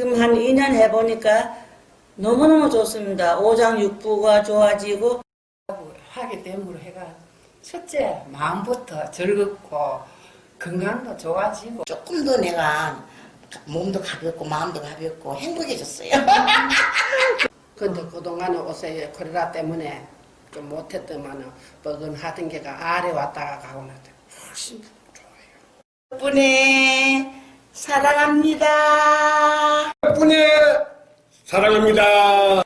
2년 해보니까 너무너무 좋습니다. 오장육부가 좋아지고 하기 때문에 해가 첫째 마음부터 즐겁고 건강도 좋아지고 조금 더 내가 몸도 가볍고 마음도 가볍고 행복해졌어요. 근데 그동안에 옷에 코로나 때문에 좀 못했더만은 뻐근하던 게가 아래 왔다가 가고 나더 훨씬 좋아요. 덕분에 사랑합니다. 사랑합니다.